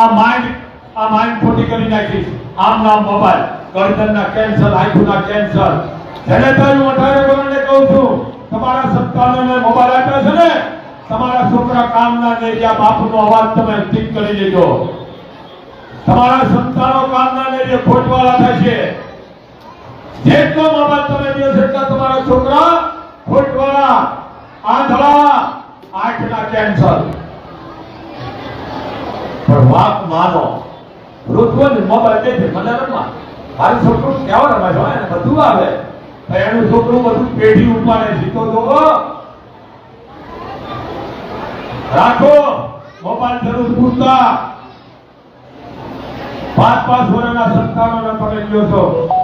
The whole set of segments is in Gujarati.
આ માઇન્ડ આ માઇન્ડ ખોટી કરી નાખી. આમ નામ મોબાઈલ. ગરદનના કેન્સર આંખોના કેન્સર જેને તો હું અઢારે વર્ષને કહું છું, તમારા સંતાનોને મોબાઈલ આપ્યા છે ને, તમારા છોકરા કામના નેરિયા બાપુનો અવાજ તમે ઠીક કરી લેજો તમારા સંતાનો કામના નેરિયા ખોટવાળા થશે જેટલો મોબાઈલ તમે દો છે એટલા તમારા છોકરા ખોટવાળા, આંધળા, આંખના કેન્સર પણ પાંચ પાંચ વર્ષના સંતાનોને તમે કહો છો.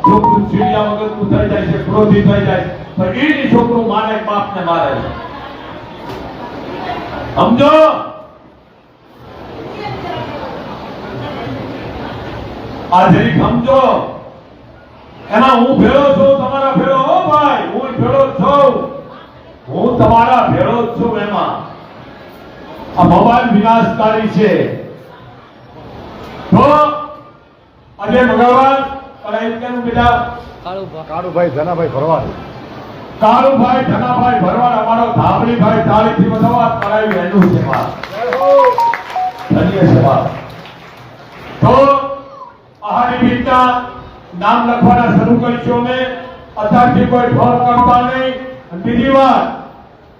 છોકરું થઈ જાય છે, ક્રોધી થઈ જાય પણ એની છોકરું માને, બાપને મારે સમજો? આ સમજો. એના હું ભેળો છું તમારા ભેળો હો ભાઈ. હું ભેળો છું. હું તમારા ભેળો જ છું એમાં. આ મોબાઈલ વિનાશકારી છે. તો આજે ભગવાન અને એમ કેમ બેટા? કાળુભાઈ ધનાભાઈ ભરવાડ. કાળુભાઈ ધનાભાઈ ભરવાડ અમારો ધાબળીભાઈ તાળીથી વધાવવા કરાયું એનું છે ધન્ય છે તો આહારી નામ લખવાના શરૂ કરીશું અમે. અત્યારથી કોઈ ફોન કરતા નહીં. બીજી વાત,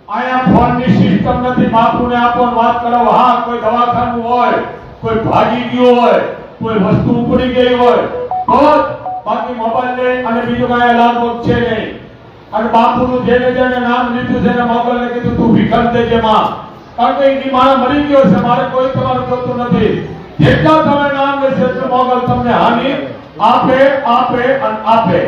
અહીંયા ફોનની સિસ્ટમ નથી. બાપુને આપો વાત કરો હા, કોઈ દવાખાનું હોય, કોઈ ભાગી ગયું હોય, કોઈ વસ્તુ ઉપડી ગઈ હોય તો બાકી મોબાઈલ લે અને બીજું કાંઈ અલાર્મ છે નહીં. અને બાપુનું જેને જેને નામ લીધું છે એને ને કીધું, તું ભીખન દેજે માં. કારણ કે એની મારા મરી ગયો છે. મારે કોઈ તમારું જોતું નથી. જેટલા તમે નામ લેશો એટલું મોગલ તમને હાનિ આપે આપે અને આપે.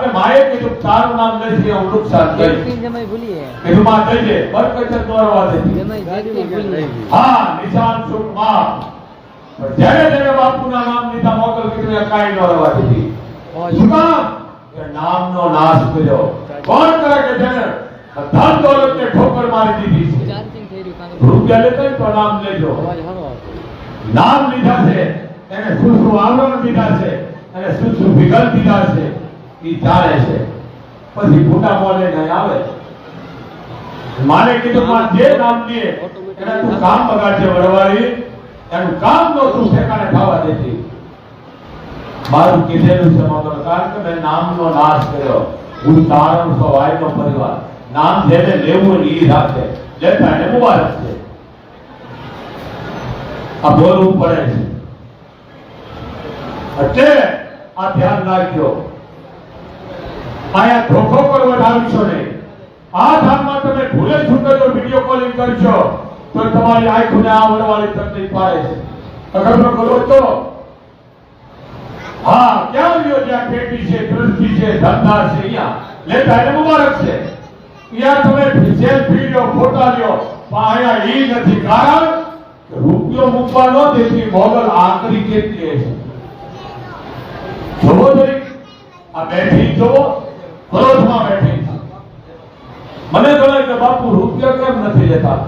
કે માએ કીધું તારું નામ લેશે હું નુકસાન જમાઈ ભૂલીએ. કીધું માં કહીએ બરકત દોરવા ભૂલીએ હા નિશાન સુખમાં પણ જ્યારે જ્યારે બાપુના નામ લીધા મોગલ કીધું કાંઈ ન દીધી. શું કામ નામનો નાશ કર્યો. કોણ કરે કે જેને ધન દોલતને ઠોકર મારી દીધી છે? રૂપિયા લેતા તો નામ લેજો. નામ લીધા છે. એને શું શું આવરણ દીધા છે અને શું શું વિગલ દીધા છે. એ જાણે છે. પછી ફોટા મોલે નહીં આવે. મારે કીધું માં જે નામ દે એને તું કામ બગાડશે વડવાળી. એનું કામ નો તું ઠેકાણે થવા દેતી મારું કીધેલું છે મગર કારણ કે મેં નામનો નાશ કર્યો. હું તારણ સવાયનો પરિવાર. નામ જેને લેવું એ રાખે. લેતા એને મુબારક છે. આ બોલવું પડે છે. એટલે આ ધ્યાન રાખજો. આયા ધોખો પર વધારશો નહીં. આ ધામમાં તમે ભૂલે છૂટે જો વીડિયો કોલિંગ કરશો, તો તમારી આંખોને આ તકલીફ પડે છે. અગર કરો તો? હા, ક્યાં લ્યો જ્યાં પેટી છે કૃષિ છે, ધંધા છે, અહીંયા? લે એને મુબારક છે. અહીંયા તમે જે વીડિયો ફોટા લ્યો, પણ અહીંયા એ નથી કારણ રૂપિયો મૂકવા ન દેતી મોગલ આકરી કેટલી છે. જોવો જરી આ બેઠી જોવો ક્રોધમાં બેઠી મને ગણાય કે બાપુ રૂપિયા કેમ નથી લેતા?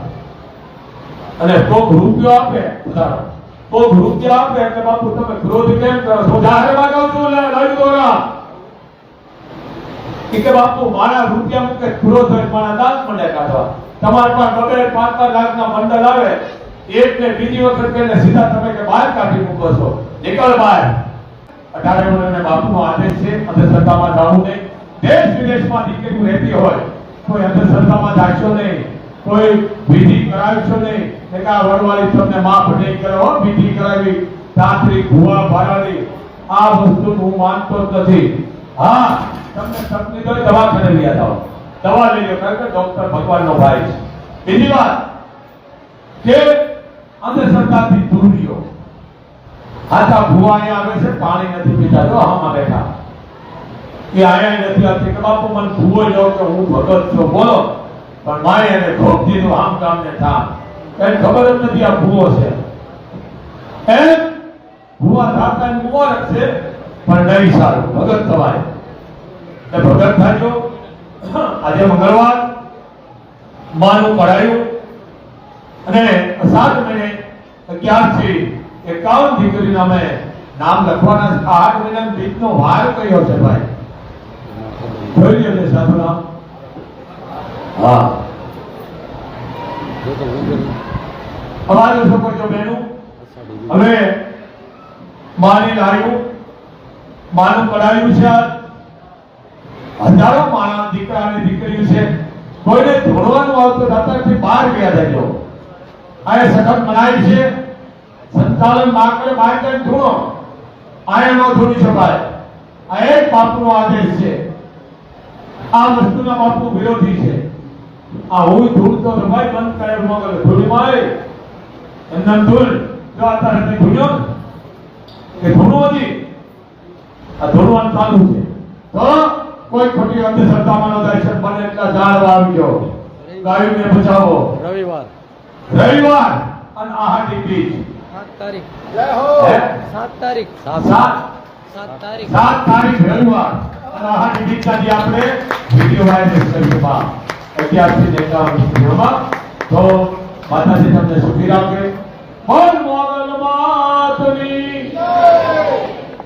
અને કોક રૂપિયો આપે ઉદાહરણ કોક રૂપિયા આપે એટલે બાપુ તમે ક્રોધ કેમ કરો છો? જાહેર માગાવ છો લે લઈ દોરા કે બાપુ, મારા રૂપિયા મૂકે ક્રોધ હોય મારા દાંત મને કાઢવા. તમારા પાસે બબે, પાંચ પાંચ લાખના મંડળ આવે. એક ને બીજી વખત પહેલે સીધા તમે કે બહાર કાઢી મૂકો છો. નીકળ બહાર. અઢારે વર્ષને બાપુનો આદેશ છે, અંધશ્રદ્ધામાં જવું નહીં. દેશ વિદેશમાં દીકરીઓ રહેતી હોય, કોઈ અંધશ્રદ્ધામાં જાશો નહીં. કોઈ વિધિ કરાવશો નહીં. કે આ વડવાળી તમને માફ નહીં કરે. વિધિ કરાવી તાંત્રિક ભૂવા ભારાડી આ વસ્તુ હું માનતો જ નથી. હા, તમને તકલીફ હોય દવાખાને લઈ જાઓ દવા લઈ લો. કારણ કે ડોક્ટર ભગવાનનો ભાઈ છે. બીજી વાત, કે અંધશ્રદ્ધાથી દૂર રહ્યો આતા ભૂવા અહીંયા આવે છે, પાણી નથી પીતા. જો આમાં બેઠા. એ આયા નથી આવતી કે બાપુ, મને ભૂવો લો કે હું ભગત છું. બોલો. પણ માય એને ખોપ દીધું આમ કામ ને થા એને ખબર જ નથી આ ભૂવો છે. એમ ભૂવા થાતા મુબારક છે, પણ નહીં સારું. ભગત થવાય. એ ભગત થાજો આજે મંગળવાર. માનું પડાયું અને સાત મહિને અગિયારથી એકાવન દીકરીના નામ લખવાના. આઠ કયો છે ભાઈ? જોઈ લ્યો ને સાધુરામ હા. અમારે બહેનો હવે માની લાયું, માનું પડાયું છે. હજારો માણસ દીકરા દીકરીઓ છે. કોઈને ધોળવાનું આવતું બહાર ગયા દેજો આ એ સખત મનાય છે. સંચાલન માત્ર બાયકન ધૂણો આય નો ધૂણી શકાય આ એક બાપનો આદેશ છે. આ વસ્તુના બાપનો વિરોધી છે. આ હું ધૂળતો રમાય, બંધ કરે. મગર ધૂળી માય એમના ધૂળ, જો આ તારે ધૂણ્યો કે ધૂણો હતી? આ ધૂણવાનું ચાલુ છે. તો કોઈ ખોટી અંધશ્રદ્ધામાં ન દર્શન બને એટલા જાળવા આવી ગયો ગાયું ને બચાવો. રવિવાર. રવિવાર અને આહાડી બીજ સાત તારીખ હે? સાત તારીખ સાત સાત તારીખ સાત તારીખ રવિવાર અને આહાડી બીજના દી આપણે વીડિયો વાયરલ કરીશું બા અગિયારથી એકાવન સુધીમાં તો માતાજી તમને સુખી રાખે બોલ મોગલ માતની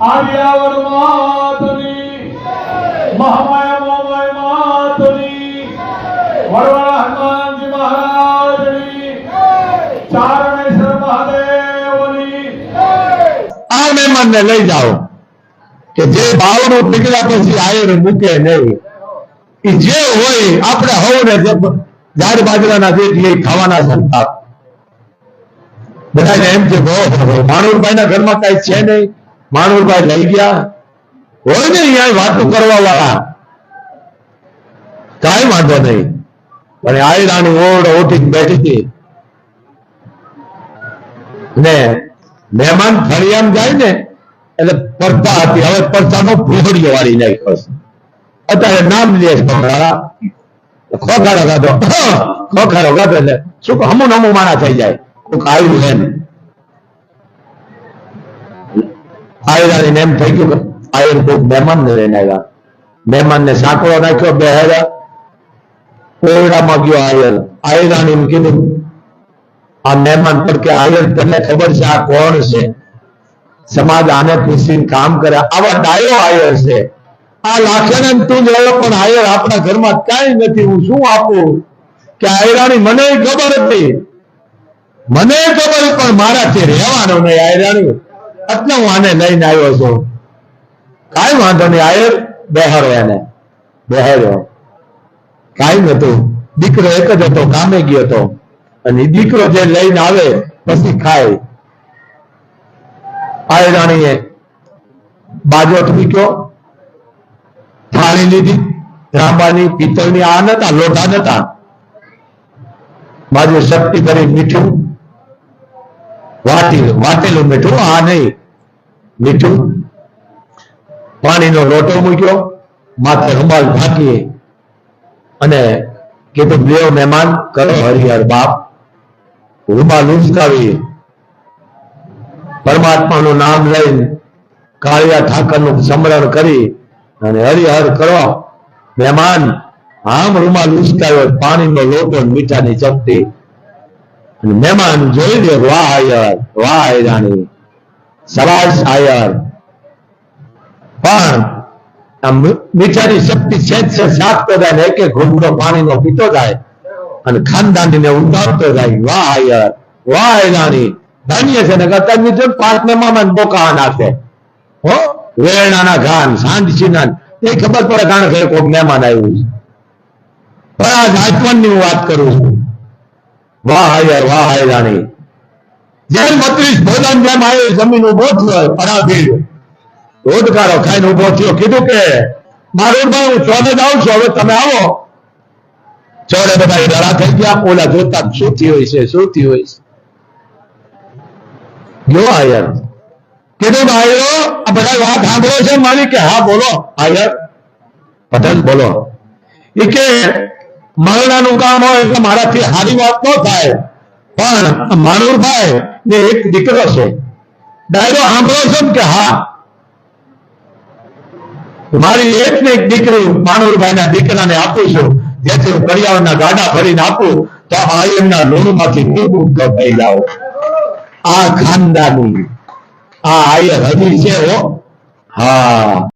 આર્યાવર માતની મહામાયા આ લઈ જાઓ. કે જે ભાવનું નીકળ્યા પછી આયર મૂકે નહીં. એ જે હોય, આપણે હવને ઝાડ બાજરાના જે ખાવાના સંતા બધાને એમ કે માણુરભાઈ ના ઘરમાં કઈ છે નહીં. માણુરભાઈ લઈ ગયા. હોય ને અહીંયા વાતો કરવા વાળા કઈ વાંધો નહીં. પણ આયરાની ઓળ ઓઠી બેઠી હતી. ને મહેમાન ફળિયામ જાય ને એટલે પડતા હતી. હવે પડતાનો ભૂસડીઓ વાળી નાખ્યો પડશે. અત્યારે નામ લે ભમરાળા. ખોખારો ગાધો. ખોખારો ગાધો એટલે શું હમું નમું માણા થઈ જાય. કોક આવ્યું એમ. આયરાની એમ થઈ ગયું આયર કોક મહેમાન ને લઈને આવ્યા મહેમાન ને સાંકળો નાખ્યો, બે હેરા. કોયડામાં ગયો આયર. આયરાની એમ કીધું, આ મહેમાન પર કે આયર તને ખબર છે આ કોણ છે? સમાજ આને પીસીને કામ કરે. આવા ડાયો આયર છે. આ લાખેને તું જ પણ આયર આપણા ઘરમાં કાંઈ નથી. હું શું આપું? કે આયરાણી મને ખબર હતી. મને ખબર પણ મારાથી રહેવાનો નહીં આયરાણી એટલે હું આને લઈને આવ્યો છું. કાંઈ વાંધો નહીં આયર બેહારો એને. બેહાર્યો કાંઈ નતું દીકરો એક જ હતો, કામે ગયો હતો. અને દીકરો જે લઈને આવે, પછી ખાય. આયરાણીએ બાજો મૂક્યો થાળી લીધી. રાંબાની પિત્તળની આ નતા, લોઢા નતા. બાજુ શક્તિ ભરી મીઠું વાટી, વાટેલું મીઠું, આ નહીં, મીઠું. પાણીનો લોટો મૂક્યો, માથે રૂમાલ ઢાંકીએ અને કીધું, લ્યો મહેમાન, કરો હરિહર બાપ. રૂમાલ ઉચકાવી પરમાત્માનું નામ લઈને કાળિયા ઠાકરનું સમરણ કરી અને હરિહર કરો. મહેમાન, આમ રૂમાલ ઉચકાવ્યો પાણીનો લોટો મીઠાની ચપટી. અને મહેમાન, જોઈ દે વાહ આયર વાહ આયરાણી સરાશ આયર પણ મીઠાની શક્તિ છે છે સાત પેદા ને એક એક ઘૂંટડો પાણીનો પીતો જાય અને ખાનદાનીને ઉતારતો જાય. વાહ આયર વાહ આયરાણી ધન્ય છે ને કરતા નીચે પાંચ મહેમાન બોકા છે હો? વેરણાના ઘાન સાંજસીના એ ખબર પડે કારણ કે કોઈક મહેમાન આવ્યું છે. પણ આ રાજપણની હું વાત કરું છું. વાહ યાર વાહ રાણી જેમ બત્રીસ ભોજન જેમ આવી જમીન ઊભો થયો પરાભીડ રોજગારો ખાઈને ઊભો થયો, કીધું કે, મારું ભાઈ, હું ચોને જાઉં છું, હવે તમે આવો. ચોરે બધા ડરા થઈ ગયા, ઓલા જોતા શું થયું છે શું થયું છે ગયો આયર. કીધું ભાઈઓ, આ બધા વાત સાંભળો છે મારી કે? હા, બોલો. આયર. પટેલ બોલો. એ કે, મરણાનું કામ હોય એટલે મારાથી સારી વાત ન થાય. પણ માનુરભાઈ ને એક દીકરો છે. ડાયરો સાંભળો છો કે? હા. મારી એક ને એક દીકરી માનુરભાઈ ના દીકરાને આપું છું. જેથી કરિયાવરના ગાડા ભરીને આપું. તો આ એમના લોહીમાંથી ઉપકાર થઈ જાઓ આ ખાનદાની આ આયર હજી છે હો. હા.